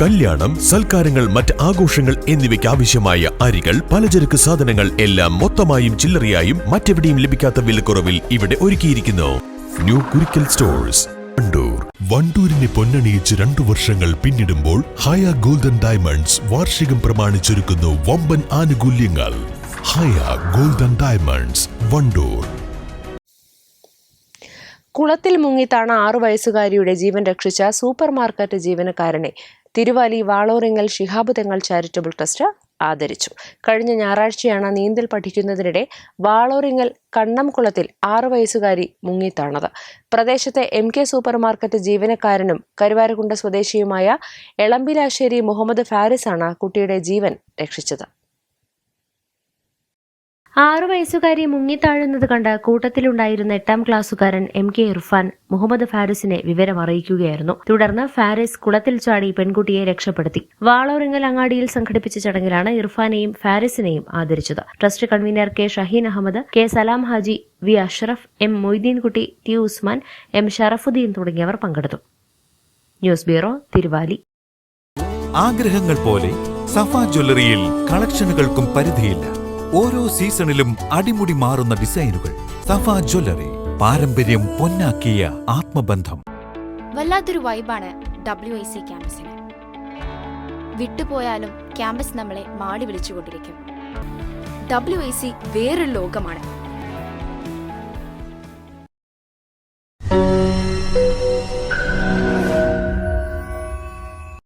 കല്യാണം സൽക്കാരങ്ങൾ മറ്റ് ആഘോഷങ്ങൾ എന്നിവയ്ക്ക് ആവശ്യമായ അരികൾ പലചരക്ക് സാധനങ്ങൾ എല്ലാം മൊത്തമായും ചില്ലറയായും മറ്റെവിടെയും ലഭിക്കാത്ത വിലക്കുറവിൽ ഇവിടെ ഒരുക്കിയിരിക്കുന്നു. ന്യൂ കുരിക്കൽ സ്റ്റോഴ്സ് വണ്ടൂർ വണ്ടൂരിനെ പൊന്നണിയിച്ച് രണ്ടു വർഷങ്ങൾ പിന്നിടുമ്പോൾ ഹയ ഗോൾഡൻ ഡയമണ്ട്സ് വാർഷികം പ്രമാണിച്ചൊരുക്കുന്നു വമ്പൻ ആനുകൂല്യങ്ങൾ. ഹയ ഗോൾഡൻ ഡയമണ്ട്സ് വണ്ടൂർ കുളത്തിൽ മുങ്ങിത്താണ് ആറു വയസ്സുകാരിയുടെ ജീവൻ രക്ഷിച്ച സൂപ്പർ മാർക്കറ്റ് ജീവനക്കാരനെ തിരുവാലി വാളോറിങ്ങൽ ശിഹാബ് തെങ്ങൽ ചാരിറ്റബിൾ ട്രസ്റ്റ് ആദരിച്ചു. കഴിഞ്ഞ ഞായറാഴ്ചയാണ് നീന്തൽ പഠിക്കുന്നതിനിടെ വാളോറിങ്ങൽ കണ്ണംകുളത്തിൽ ആറു വയസ്സുകാരി മുങ്ങിത്താണത്. പ്രദേശത്തെ എം കെ സൂപ്പർ മാർക്കറ്റ് ജീവനക്കാരനും കരുവാരകുണ്ട സ്വദേശിയുമായ എളമ്പിലാശ്ശേരി മുഹമ്മദ് ഫാരിസാണ് കുട്ടിയുടെ ജീവൻ രക്ഷിച്ചത്. ആറു വയസ്സുകാരി മുങ്ങിത്താഴുന്നത് കണ്ട് കൂട്ടത്തിലുണ്ടായിരുന്ന എട്ടാം ക്ലാസ്സുകാരൻ എം കെ ഇർഫാൻ മുഹമ്മദ് ഫാരിസിനെ വിവരം അറിയിക്കുകയായിരുന്നു. തുടർന്ന് ഫാരിസ് കുളത്തിൽ ചാടി പെൺകുട്ടിയെ രക്ഷപ്പെടുത്തി. വാളോറിങ്ങൽ അങ്ങാടിയിൽ സംഘടിപ്പിച്ച ചടങ്ങിലാണ് ഇർഫാനെയും ഫാരിസിനെയും ആദരിച്ചത്. Trust convener K Shaheen Ahmed K Salam Haji V Ashraf M Moideenkutty T Usman M Sharafuddeen തുടങ്ങിയവർ പങ്കെടുത്തു. News bureau Thiruvali. ആഗ്രഹങ്ങൾ പോലെ സഫ ജ്വല്ലറിയിൽ കളക്ഷനുകൾക്കും പരിധിയില്ല. ഓരോ സീസണിലും അടിമുടി മാറുന്ന ഡിസൈനുകൾ. സഫ ജ്വല്ലറി പാരമ്പര്യം പൊന്നാക്കിയ ആത്മബന്ധം. വല്ലാത്തൊരു വൈബാണ് ഡബ്ല്യു ഐ സി ക്യാമ്പസിന്. വിട്ടുപോയാലും ക്യാമ്പസ് നമ്മളെ മാടി വിളിച്ചുകൊണ്ടിരിക്കും. ഡബ്ല്യു ഐ സി വേറൊരു ലോകമാണ്.